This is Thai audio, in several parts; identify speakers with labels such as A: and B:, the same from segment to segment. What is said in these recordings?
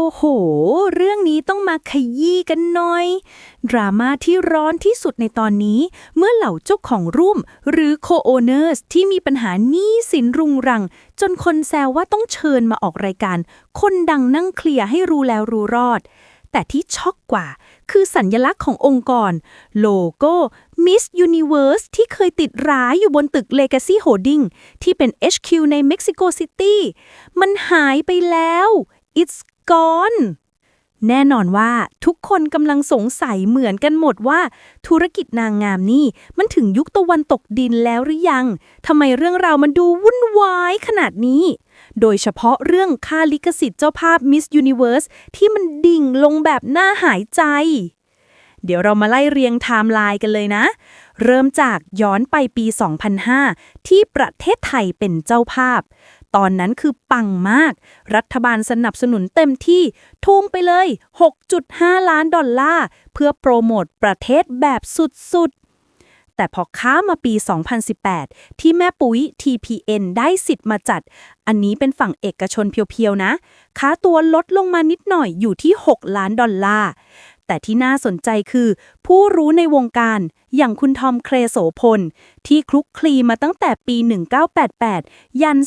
A: โอ้โห เรื่องนี้ต้องมาขยี้กันหน่อย ดราม่าที่ร้อนที่สุดในตอนนี้ เมื่อเหล่าเจ้าของรุ่ม หรือ co-owners ที่มีปัญหาหนี้สินรุงรัง จนคนแซวว่าต้องเชิญมาออกรายการ คนดังนั่งเคลียร์ให้รู้แล้วรู้รอด แต่ที่ช็อกกว่า คือสัญญลักษณ์ขององค์กร โลโก้ Miss Universe ที่เคยติดร้ายอยู่บนตึก Legacy Holding ที่เป็น HQ ใน Mexico City มันหายไปแล้ว It's gone แน่นอนว่าทุกคนกำลังสงสัยเหมือนกันหมดว่า ธุรกิจนางงามนี่มันถึงยุคตะวันตกดินแล้วหรือยังทำไมเรื่องราวมันดูวุ่นวายขนาดนี้ โดยเฉพาะเรื่องค่าลิขสิทธิ์เจ้าภาพ Miss Universe ที่มันดิ่งลงแบบน่าหายใจเดี๋ยวเรามาไล่เรียงไทม์ไลน์กันเลยนะ เริ่มจากย้อนไปปี 2005 ที่ประเทศไทยเป็นเจ้าภาพ ตอนนั้นคือปังมาก รัฐบาลสนับสนุนเต็มที่ ทุ่มไปเลย 6.5 ล้านดอลลาร์ เพื่อโปรโมทประเทศแบบสุด ๆแต่พอค้ามาปี 2018 ที่แม่ปุ๋ย TPN ได้สิทธิ์มาจัด อันนี้เป็นฝั่งเอกชนเพียวๆนะค่าตัวลดลงมานิดหน่อยอยู่ที่ 6 ล้านดอลลาร์ แต่ที่น่าสนใจคือ ผู้รู้ในวงการอย่างคุณทอมเครโสพล ที่คลุกคลีมาตั้งแต่ปี 1988 ยัน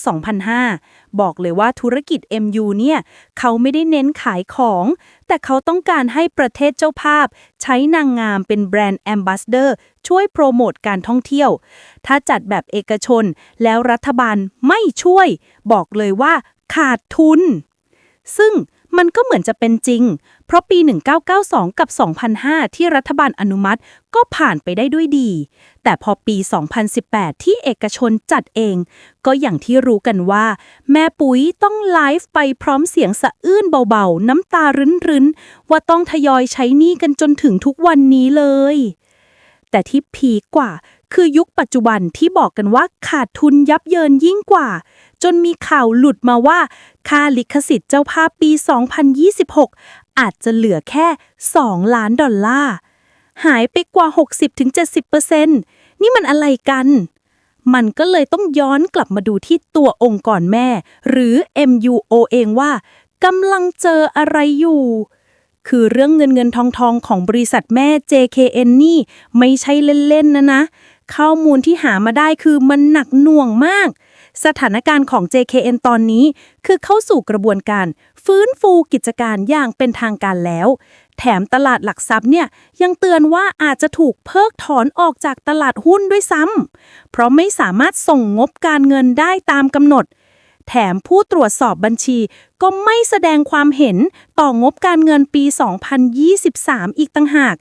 A: 2005 บอกเลยว่าธุรกิจ MU เนี่ย เขาไม่ได้เน้นขายของ แต่เขาต้องการให้ประเทศเจ้าภาพ ใช้นางงามเป็นแบรนด์แอมบาสเดอร์ช่วยโปรโมทการท่องเที่ยว ถ้าจัดแบบเอกชนแล้วรัฐบาลไม่ช่วย บอกเลยว่าขาดทุน ซึ่ง มันก็เหมือนจะเป็นจริง เพราะปี 1992 กับ 2005 ที่รัฐบาลอนุมัติก็ผ่านไปได้ด้วยดี แต่พอปี 2018 ที่เอกชนจัดเอง ก็อย่างที่รู้กันว่า แม่ปุ๋ยต้องไลฟ์ไปพร้อมเสียงสะอื้นเบาๆ น้ำตารินๆ ว่าต้องทยอยใช้หนี้กันจนถึงทุกวันนี้เลย แต่ที่พีกว่าคือยุคปัจจุบันที่บอกกันว่าขาดทุนยับเยินยิ่งกว่า จนมีข่าวหลุดมาว่า ค่าลิขสิทธิ์เจ้าภาพปี 2026 อาจจะเหลือแค่ 2 ล้านดอลลาร์ หายไปกว่า 60-70%นี่มันอะไรกัน มันก็เลยต้องย้อนกลับมาดูที่ตัวองค์กรแม่ หรือ MUO เองว่ากำลังเจออะไรอยู่ คือเรื่องเงินเงินทองทองของบริษัทแม่ JKN นี่ไม่ใช่เล่น ๆ นะนะ ข้อมูลที่หามาได้คือมันหนักหน่วงมาก สถานการณ์ของ JKN ตอนนี้ คือเข้าสู่กระบวนการ ฟื้นฟูกิจการอย่างเป็นทางการแล้ว แถมตลาดหลักทรัพย์เนี่ยยังเตือนว่าอาจจะถูกเพิกถอนออกจากตลาดหุ้นด้วยซ้ำเพราะไม่สามารถส่งงบการเงินได้ตามกำหนด แถมผู้ตรวจสอบบัญชีก็ไม่แสดงความเห็นต่องบการเงินปี 2023 อีกต่างหาก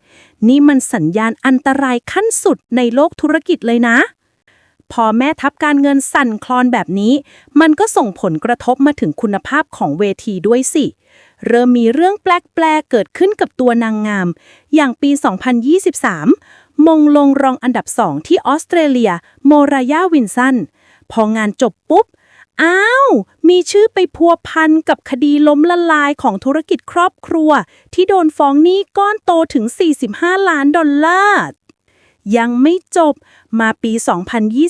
A: นี่มันสัญญาณอันตรายขั้นสุดในโลกธุรกิจเลยนะ พอแม่ทัพการเงินสั่นคลอนแบบนี้ มันก็ส่งผลกระทบมาถึงคุณภาพของเวทีด้วยสิ เริ่มมีเรื่องแปลกๆเกิดขึ้นกับตัวนางงาม อย่างปี 2023 มงลงรองอันดับ2ที่ออสเตรเลีย โมรายาวินสัน พองานจบปุ๊บ อ้าว มีชื่อไปพัวพันกับคดีล้มละลายของธุรกิจครอบครัว ที่โดนฟ้องหนี้ก้อนโตถึง 45 ล้านดอลลาร์ ยังไม่จบ มาปี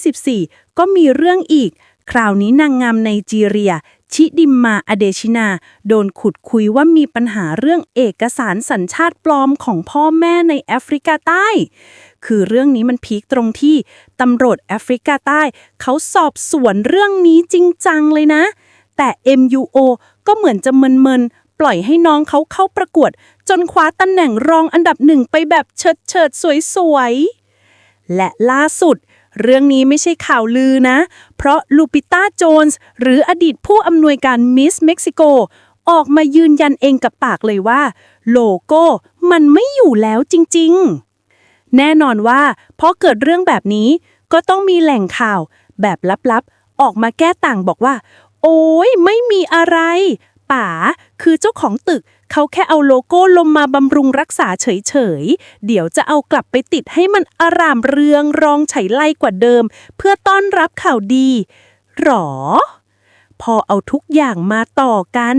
A: 2024 ก็มีเรื่องอีก คราวนี้นางงามไนจีเรีย ชิดิมมาอเดชินา โดนขุดคุยว่ามีปัญหาเรื่องเอกสารสัญชาติปลอมของพ่อแม่ในแอฟริกาใต้ คือเรื่องนี้มันพีคตรงที่ตำรวจแอฟริกาใต้ เขาสอบสวนเรื่องนี้จริงจังเลยนะ แต่ MUO ก็เหมือนจะเมินๆ ปล่อยให้น้องเขาเข้าประกวด จนคว้าตำแหน่งรองอันดับหนึ่งไปแบบเฉิดเฉิดสวยๆ และล่าสุด เรื่องนี้ไม่ใช่ข่าวลือนะ เพราะลูปิต้าโจนส์หรืออดีตผู้อำนวยการมิสเม็กซิโก ออกมายืนยันเองกับปากเลยว่า โลโก้มันไม่อยู่แล้วจริงๆ แน่นอนว่าพอเกิดเรื่องแบบนี้ก็ต้องมีแหล่งข่าวแบบลับๆ ออกมาแก้ต่างบอกว่า โอ้ยไม่มีอะไร ป๋าคือเจ้าของตึก เขาแค่เอาโลโก้ลงมาบำรุงรักษาเฉยๆ เดี๋ยวจะเอากลับไปติดให้มันอารามเรืองรองไฉไลกว่าเดิม เพื่อต้อนรับข่าวดีหรอ พอเอาทุกอย่างมาต่อกัน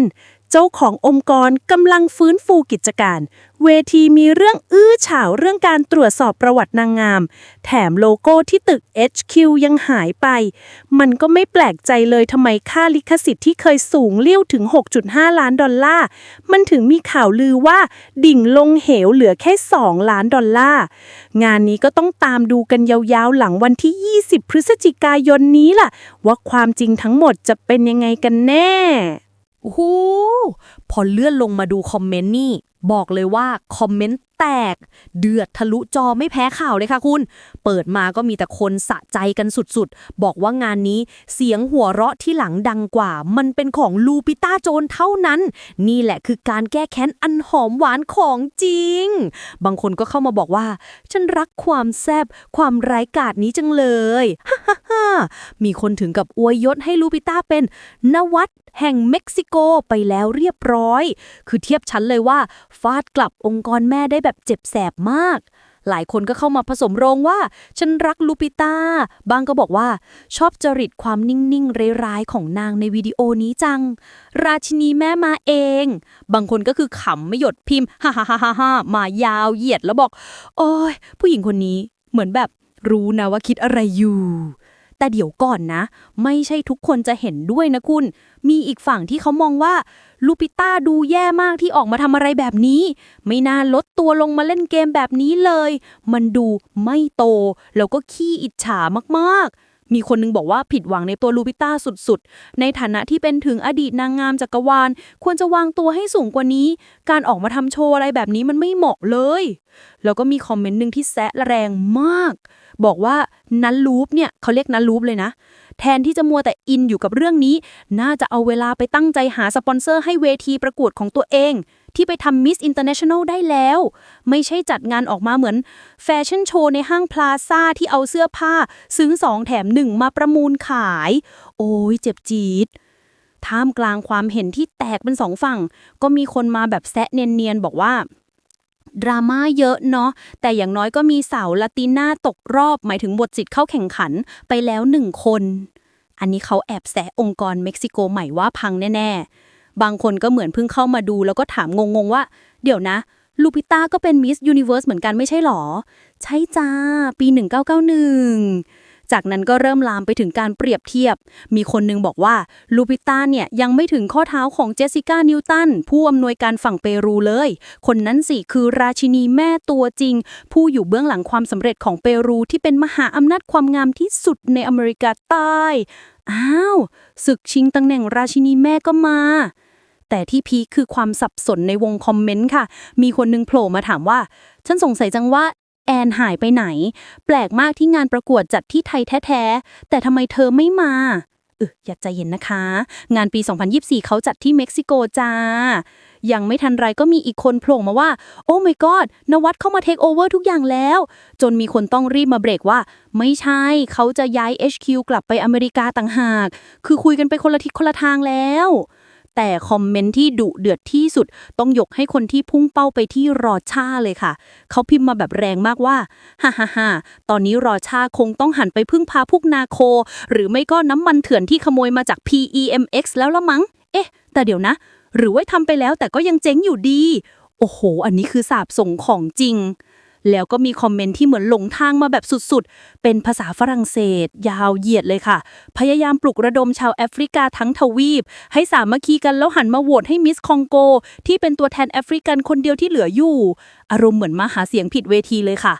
B: เจ้าขององค์กรกำลังฟื้นฟูกิจการ เวทีมีเรื่องอื้อฉาวเรื่องการตรวจสอบประวัตินางงาม แถมโลโก้ที่ตึก HQ ยังหายไป มันก็ไม่แปลกใจเลยทำไมค่าลิขสิทธิ์ที่เคยสูงเลี้ยวถึง 6.5 ล้านดอลลาร์ มันถึงมีข่าวลือว่าดิ่งลงเหวเหลือแค่ 2 ล้านดอลลาร์ งานนี้ก็ต้องตามดูกันยาวๆหลังวันที่ 20 พฤศจิกายนนี้ล่ะ ว่าความจริงทั้งหมดจะเป็นยังไงกันแน่
A: หพอเลื่อนลงมาดูคอมเมนต์นี่ บอกเลยว่าคอมเมนต์แตก เดือดทะลุจอไม่แพ้ข่าวเลยค่ะคุณ เปิดมาก็มีแต่คนสะใจกันสุดๆ บอกว่างานนี้เสียงหัวเราะที่หลังดังกว่า มันเป็นของลูปิต้าโจนเท่านั้น นี่แหละคือการแก้แค้นอันหอมหวานของจริง บางคนก็เข้ามาบอกว่า ฉันรักความแซบความไร้กาจนี้จังเลยฮ่า ฮ่ามีคนถึงกับอวยยศให้ลูปิต้าเป็นนวัดแห่งเม็กซิโกไปแล้วเรียบร้อย คือเทียบชั้นเลยว่า ฟาดกลับองค์กรแม่ได้แบบเจ็บแสบมาก หลายคนก็เข้ามาผสมโรงว่า ฉันรักลูปิต้า บางก็บอกว่า ชอบจริตความนิ่งๆร้ายๆของนางในวิดีโอนี้จัง ราชินีแม่มาเอง บางคนก็คือขำไม่หยดพิมพ์ฮ่าฮ่าฮ่าฮ่าฮ่ามายาวเหยียดแล้วบอก โอ้ยผู้หญิงคนนี้เหมือนแบบรู้นะว่าคิดอะไรอยู่ แต่เดี๋ยวก่อนนะ ไม่ใช่ทุกคนจะเห็นด้วยนะคุณ มีอีกฝั่งที่เขามองว่าลูปิต้าดูแย่มากที่ออกมาทำอะไรแบบนี้ ไม่น่าลดตัวลงมาเล่นเกมแบบนี้เลย มันดูไม่โต แล้วก็ขี้อิจฉามากๆ มีคนนึงบอกว่าผิดหวังในตัวลูปิต้าสุดๆ ในฐานะที่เป็นถึงอดีตนางงามจักรวาล ควรจะวางตัวให้สูงกว่านี้ การออกมาทำโชว์อะไรแบบนี้มันไม่เหมาะเลย แล้วก็มีคอมเมนต์หนึ่งที่แซะแรงมาก บอกว่านันลูปเนี่ยเขาเรียกนันลูปเลยนะ แทนที่จะมัวแต่อินอยู่กับเรื่องนี้ น่าจะเอาเวลาไปตั้งใจหาสปอนเซอร์ให้เวทีประกวดของตัวเอง ที่ไปทำมิสอินเตอร์เนชั่นแนลได้แล้ว ไม่ใช่จัดงานออกมาเหมือนแฟชั่นโชว์ในห้างพลาซ่าที่เอาเสื้อผ้า ซื้อสองแถมหนึ่งมาประมูลขาย โอ้ยเจ็บจี๊ดท่ามกลางความเห็นที่แตกเป็นสองฝั่ง ก็มีคนมาแบบแซะเนียนๆ บอกว่าดราม่าเยอะเนาะแต่อย่างน้อยก็มีสาวลาติน่าตกรอบ หมายถึงบทสิทธ์เข้าแข่งขันไปแล้วหนึ่งคน อันนี้เขาแอบแซะองค์กรเม็กซิโกใหม่ว่าพังแน่ ๆ บางคนก็เหมือนเพิ่งเข้ามาดู แล้วก็ถามงงๆว่า เดี๋ยวนะ ลูปิต้าก็เป็นมิสยูนิเวอร์สเหมือนกันไม่ใช่หรอ ใช่จ้า ปี 1991 จากนั้นก็เริ่มลามไปถึงการเปรียบเทียบ มีคนนึงบอกว่าลูปิต้าเนี่ยยังไม่ถึงข้อเท้าของเจสสิก้านิวตันผู้อำนวยการฝั่งเปรูเลย คนนั้นสิคือราชินีแม่ตัวจริง ผู้อยู่เบื้องหลังความสำเร็จของเปรูที่เป็นมหาอำนาจความงามที่สุดในอเมริกาใต้อ้าวศึกชิงตำแหน่งราชินีแม่ก็มาแต่ที่พีคคือความสับสนในวงคอมเมนต์ค่ะ มีคนนึงโผล่มาถามว่า ฉันสงสัยจังว่า แอนหายไปไหน แปลกมากที่งานประกวดจัดที่ไทยแท้ๆ แต่ทำไมเธอไม่มาเอออย่าใจเย็นนะคะ งานปี 2024 เขาจัดที่เม็กซิโกจ้า ยังไม่ทันไรก็มีอีกคนโผล่มาว่า โอ้ my god นวัดเข้ามาเทคโอเวอร์ทุกอย่างแล้ว จนมีคนต้องรีบมาเบรกว่า ไม่ใช่ เขาจะย้าย HQ กลับไปอเมริกาต่างหาก คือคุยกันไปคนละทิศคนละทางแล้ว แต่คอมเมนต์ที่ดุเดือดที่สุด ต้องยกให้คนที่พุ่งเป้าไปที่รอชาเลยค่ะ เขาพิมพ์มาแบบแรงมากว่าฮ่าฮ่าฮ่าตอนนี้รอชาคงต้องหันไปพึ่งพาพวกนาโค หรือไม่ก็น้ำมันเถื่อนที่ขโมยมาจาก PEMX แล้วละมั้ง เอ๊ะ แต่เดี๋ยวนะ หรือว่าทำไปแล้วแต่ก็ยังเจ๊งอยู่ดี โอ้โห อันนี้คือสาบส่งของจริง แล้วก็มีคอมเมนต์ที่เหมือนหลงทางมาแบบสุดๆ เป็นภาษาฝรั่งเศส ยาวเหยียดเลยค่ะ พยายามปลุกระดมชาวแอฟริกาทั้งทวีป ให้สามัคคีกันแล้วหันมาโหวตให้มิสคองโก ที่เป็นตัวแทนแอฟริกันคนเดียวที่เหลืออยู่ อารมณ์เหมือนมาหาเสียงผิดเวทีเลยค่ะ